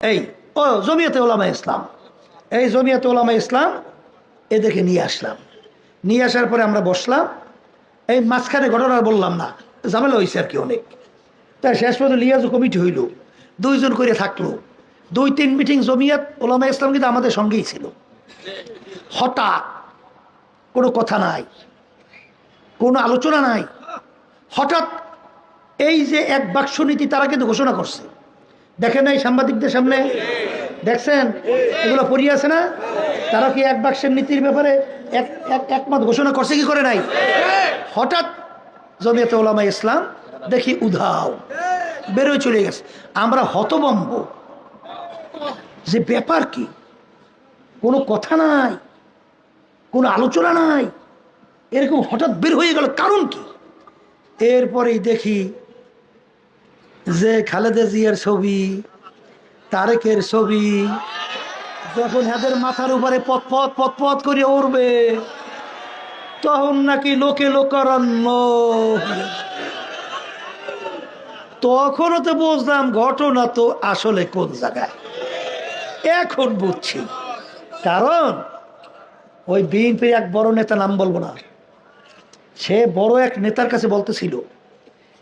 এই, ও, জমিয়তে ওলামা ইসলাম। এই জমিয়তে ওলামা ইসলাম এদেরকে নিয়ে আসলাম। নিয়ে আসার পরে আমরা বসলাম। এই মাঝখানে ঘটনা বললাম না, ঝামেলা হয়েছে আর কি অনেক। তাই শেষ পর্যন্ত লিয়াজু কমিটি হইল, দুইজন করে থাকল। দুই তিন মিটিং জমিয়াত, ওলামা ইসলাম কিন্তু আমাদের সঙ্গেই ছিল। হঠাৎ কোনো কথা নাই, কোনো আলোচনা নাই। হঠাৎ এই যে এক বাক্স নীতি তারা কিন্তু ঘোষণা করছে। দেখেন নাই সাংবাদিকদের সামনে? দেখছেন? এগুলো পড়িয়ে আছে না? তারা কি এক বাক্সের নীতির ব্যাপারে এক একমত ঘোষণা করছে কি করে নাই? হঠাৎ জমিয়তে ওলামা ইসলাম দেখি উধাও, বেরোয় চলে গেছে। আমরা হতবম্ব। যে ব্যাপার কি? কোনো কথা নাই, কোনো আলোচনা নাই। এরকম হঠাৎ বের হয়ে গেল কারণ কি? এরপরেই দেখি যে খালেদা জিয়ার ছবি, তারেকের ছবি, যখন এদের মাথার উপরে পথপথ পথপথ করে উড়বে, তখন নাকি লোকে লোকারণ্য তখনও তো বুঝলাম ঘটনা তো আসলে কোন জায়গায়। এখন বুঝছি। কারণ ওই বিএনপির এক বড় নেতা নাম বলব না। সে বড় এক নেতার কাছে বলতেছিল,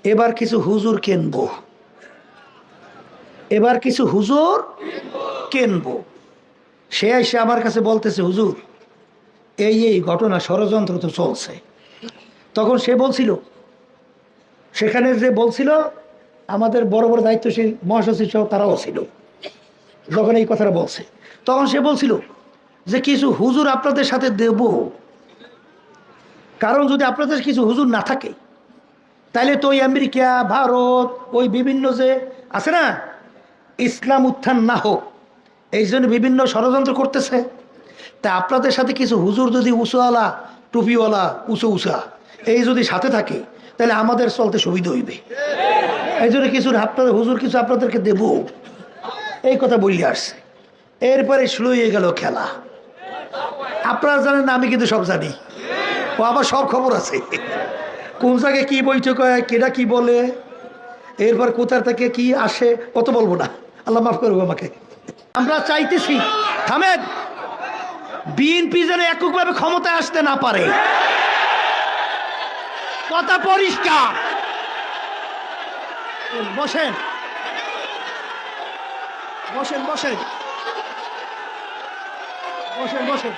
এবার কিছু হুজুর কেনবো। এবার কিছু হুজুর কেনবো। সে এসে আমার কাছে বলতেছে, হুজুর, এই এই ঘটনা ষড়যন্ত্র তো চলছে। তখন সে বলছিল, সেখানে যে বলছিল, আমাদের বড় বড় দায়িত্বশীল মহাসচিব সহ তারাও ছিল, যখন এই কথাটা বলছে। তখন সে বলছিল যে, কিছু হুজুর আপনাদের সাথে দেব। কারণ যদি আপনাদের কিছু হুজুর না থাকে তাহলে তো ওই আমেরিকা, ভারত, ওই বিভিন্ন যে আছে না ইসলাম উত্থান না হোক, এই জন্য বিভিন্ন ষড়যন্ত্র করতেছে। তা আপনাদের সাথে কিছু হুজুর যদি উঁচুওয়ালা, টুপিওয়ালা, উঁচু উঁচা, এই যদি সাথে থাকে, তাহলে আমাদের চলতে সুবিধা হইবে। এই জন্য কিছু আপনাদের হুজুর কিছু আপনাদেরকে দেব। এই কথা বলি আসছে। এরপরে শুরু হয়ে গেল খেলা। আপনারা জানেন না, আমি কিন্তু সব জানি। ও, আবার সব খবর আছে। কোন জায়গায় কী বৈঠক হয় কেটা কি বলে, এরপর কোথার থেকে কি আসে কত বলব না। আল্লাহ মাফ করব আমাকে। আমরা চাইতেছি, থামেন বিএনপি যেন এককভাবে ক্ষমতায় আসতে না পারে। কথা পরিষ্কার। বসেন। বসেন বসেন। বসেন বসেন।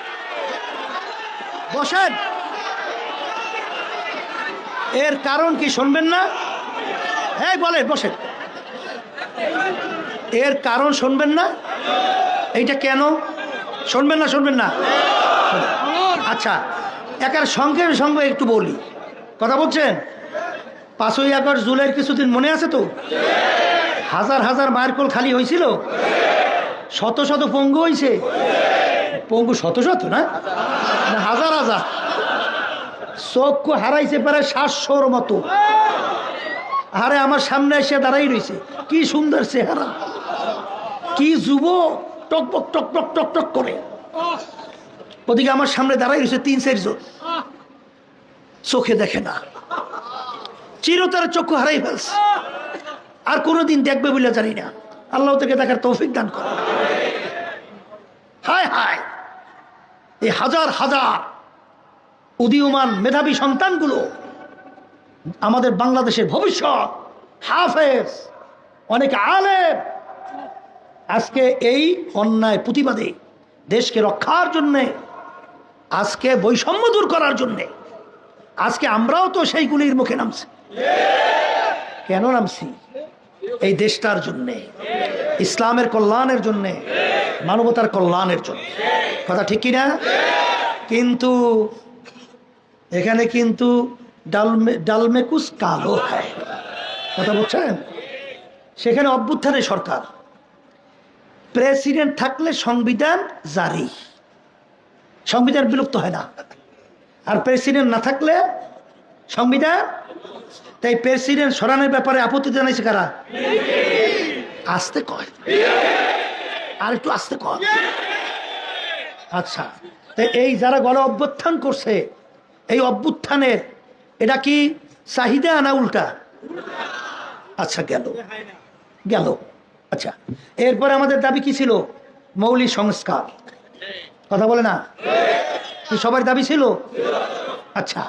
বসেন। এর কারণ কি শুনবেন না? হ্যাঁ বলেন, বসেন। এর কারণ শুনবেন না? এইটা কেন? শুনবেন না শুনবেন না? আচ্ছা একার সঙ্গে সঙ্গে একটু বলি। কথা বলছেন? পাঁচই আগস্ট জুলাইয়ের কিছুদিন মনে আছে তো? হাজার হাজার মায়ের খালি হয়েছিল? শত শত পঙ্গু হয়েছে পঙ্গু শত শত না? হাজার হাজার। চক্ষু হারাইছে প্রায় সাতশোর মতো। আরে, আমার সামনে এসে দাঁড়াই রয়েছে কি সুন্দর চেহারা। কি যুব? টকবক টকটক টকটক করে। ওদিকে আমার সামনে দাঁড়াই রয়েছে তিন চারজন চোখে দেখে না। চিরতার চক্ষু হারাই ফেলছে। আর কোনোদিন দেখবে বলে জানি না। আল্লাহ থেকে দেখার তৌফিক দান করে। হায় হায়। এই হাজার হাজার উদীয়মান মেধাবী সন্তানগুলো আমাদের বাংলাদেশের ভবিষ্যৎ, হাফেজ, অনেক আলেম আজকে এই অন্যায় প্রতিবাদে দেশকে রক্ষার জন্যে, আজকে বৈষম্য দূর করার জন্যে, আজকে আমরাও তো সেইগুলির মুখে নামছি। কেন নামছি? এই দেশটার জন্যে, ইসলামের কল্যাণের জন্যে, মানবতার কল্যাণের জন্য। কথা ঠিক কিনা? কিন্তু এখানে কিন্তু ডালমে ডালমেকুস কালো হয়। কথা বলছেন? সেখানে অভ্যুত্থানের সরকার। প্রেসিডেন্ট থাকলে সংবিধান জারি। সংবিধান বিলুপ্ত হয় না। আর প্রেসিডেন্ট না থাকলে সংবিধান? তাই প্রেসিডেন্ট সরানোর ব্যাপারে আপত্তি জানাইছে কারা? আসতে কয়। আর একটু আসতে কয়। আচ্ছা তাই এই যারা গণ অভ্যুত্থান করছে, এই অভ্যুত্থানের, এটা কি চাহিদা না উল্টা? আচ্ছা গেল। গেল। আচ্ছা এরপরে আমাদের দাবি কি ছিল? মৌলিক সংস্কার। কথা বলে না? সবার দাবি ছিল? আচ্ছা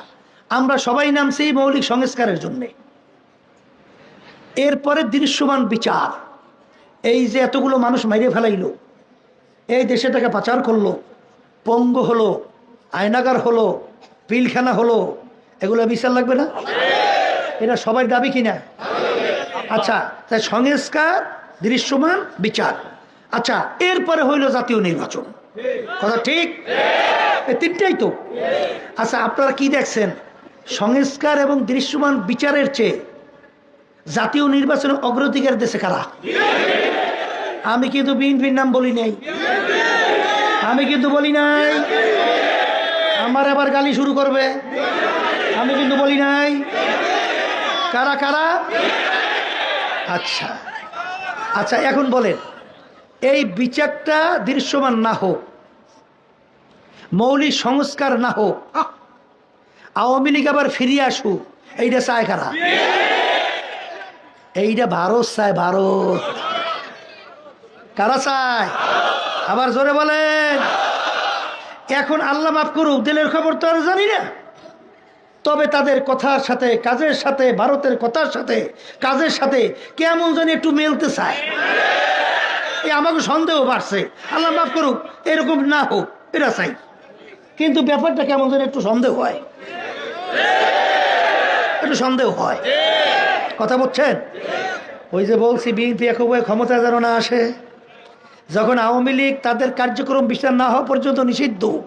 আমরা সবাই নামছি মৌলিক সংস্কারের জন্যে। এরপরে দৃশ্যমান বিচার। এই যে এতগুলো মানুষ মাইরে ফেলাইলো, এই দেশেটাকে পাচার করল, পঙ্গ হলো, আয়নাগার হলো, পিলখানা হলো, এগুলো বিচার লাগবে না? এটা সবাই দাবি কিনা? আচ্ছা তাই সংস্কার দৃশ্যমান বিচার। আচ্ছা এরপরে হইল জাতীয় নির্বাচন। কথা ঠিক? তিনটাই তো। আচ্ছা আপনারা কি দেখছেন? সংস্কার এবং দৃশ্যমান বিচারের চেয়ে জাতীয় নির্বাচনের অগ্রাধিকার দেশে কারা? আমি কিন্তু বিএনপির নাম বলি নাই। আমি কিন্তু বলি নাই। আমার আবার গালি শুরু করবে। আমি কিন্তু বলি নাই। কারা কারা? আচ্ছা। আচ্ছা এখন বলেন, এই বিচারটা দৃশ্যমান না হোক, মৌলিক সংস্কার না হোক আওয়ামী লীগ আবার ফিরিয়ে আসুক, এইটা চায় কারা? এইটা ভারত চায়, ভারত। কারা চায়? আবার জোরে বলেন। এখন আল্লাহ মাফ করুক, দিলের খবর তো আর জানি না। তবে তাদের কথার সাথে, কাজের সাথে, ভারতের কথার সাথে, কাজের সাথে কেমন জানি একটু মেলতে চায়? এই আমাকে সন্দেহ বাড়ছে। আল্লাহ মাফ করুক, এরকম না হোক এটা চাই। কিন্তু ব্যাপারটা কেমন যেন একটু সন্দেহ হয়। একটু সন্দেহ হয়। কথা বলছেন? ওই যে বলছি, বিএনপি একবার ক্ষমতা যেন না আসে। যখন আওয়ামী লীগ তাদের কার্যক্রম বিচার না হওয়া পর্যন্ত নিষিদ্ধ।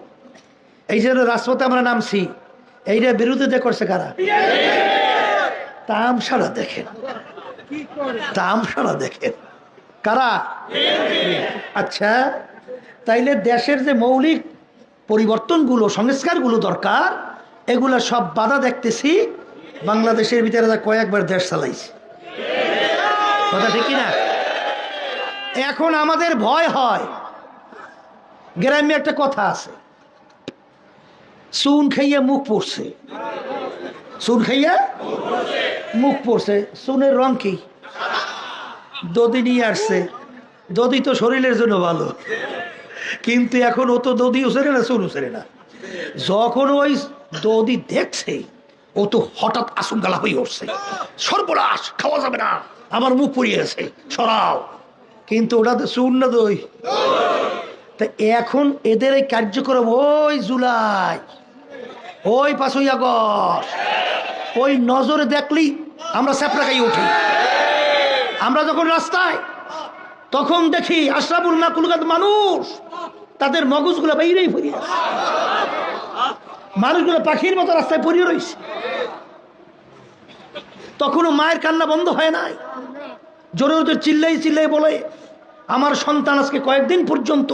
এই জন্য রাজপথে আমরা নামছি। এইটা বিরোধিতা করছে কারা? তাম সারা দেখেন। তাম সারা দেখেন। কারা? আচ্ছা তাইলে দেশের যে মৌলিক পরিবর্তনগুলো, সংস্কারগুলো দরকার, এগুলো সব বাধা দেখতেছি, বাংলাদেশের ভিতরে কয়েকবার দেশ চালাইছে। কথা ঠিক না এখন আমাদের ভয় হয়। গ্রামে একটা কথা আছে চুন খাইয়া মুখ পড়ছে। চুন খাইয়া মুখ পড়ছে। চুনের রং কি? দদি নিয়ে আসছে। দদি তো শরীরের জন্য ভালো। কিন্তু এখন ও তো দদি উসেরে না, চুন উসেরে না। যখন ওই দদি দেখছে, ও তো হঠাৎ আসুন গালা হয়ে উঠছে। সর্বনাশ, খাওয়া যাবে না। আমার মুখ পুড়িয়ে গেছে। সরাও। কিন্তু ওটা তো চুন না দই। তা এখন এদের এই কার্যক্রম ওই জুলাই। ওই পাঁচই আগস্ট। ওই নজরে দেখলি আমরা স্যাপড়া খাই উঠি। আমরা যখন রাস্তায়, তখন দেখি আশরাফুল মাকুলগাত মানুষ তাদের মগজগুলো বাইরেই ফিরিয়ে আসে মানুষগুলো পাখির মতো রাস্তায় পড়িয়ে রয়েছে। তখনও মায়ের কান্না বন্ধ হয় নাই। জোরে জোরে চিল্লাই চিল্লাই বলে, আমার সন্তান আজকে কয়েকদিন পর্যন্ত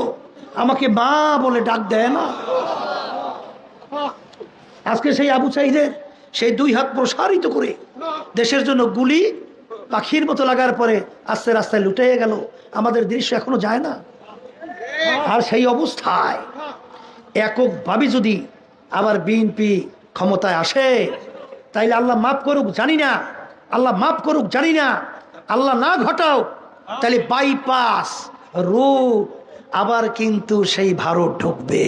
আমাকে মা বলে ডাক দেয় না। আজকে সেই আবু সাইদের সেই দুই হাত প্রসারিত করে দেশের জন্য গুলি পাখির মতো লাগার পরে আস্তে রাস্তায় লুটে গেল। আমাদের দৃশ্য এখনও যায় না। আর সেই অবস্থায় এককভাবে যদি আবার বিএনপি ক্ষমতায় আসে তাইলে আল্লাহ মাফ করুক জানি না। আল্লাহ মাফ করুক জানি না। আল্লাহ না ঘটাও তাহলে বাইপাস রোড আবার কিন্তু সেই ভারত ঢুকবে।